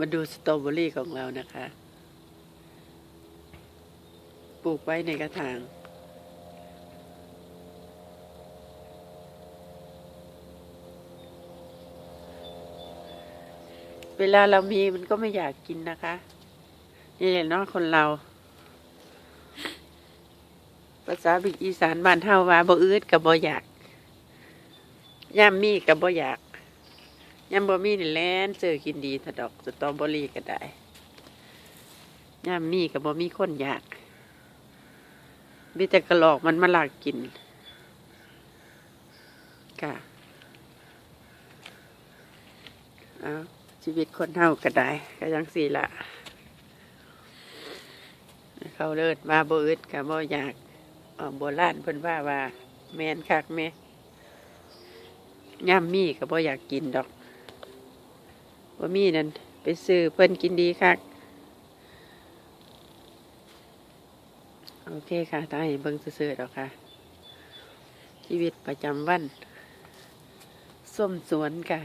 มาดูสตรอเบอรี่ของเรานะคะ ปลูกไว้ในกระถาง เวลาเรามีมันก็ไม่อยากกินนะคะ นี่แหละเนาะคนเรา ภาษาบิกอีสานบ้านเฮาว่าบ่อืดกับบ่อยากย่ามมีกับบ่อยาก ย่ามบ่มีนี่แลนเจอกินดีถดอกสตรอเบอรี่ก็ได้ย่ามมีกับบ่มีคนยากมีแต่กระหลอกมันมาลากกินค่ะเอาชีวิตคนเฮาก็ได้ก็ยังสี่ละเขาเลิศมาบ่อึดกับบ่อยากโบราณเพิ่นว่าว่า แมนคักแม่ย่ำมีก็บ่อยากกินดอก ว่ามีนั่นไปซื้อเพิ่นกินดีคักโอเคค่ะตาให้เบิ่งซื่อๆดอกค่ะ ชีวิตประจำวันส้มสวนค่ะ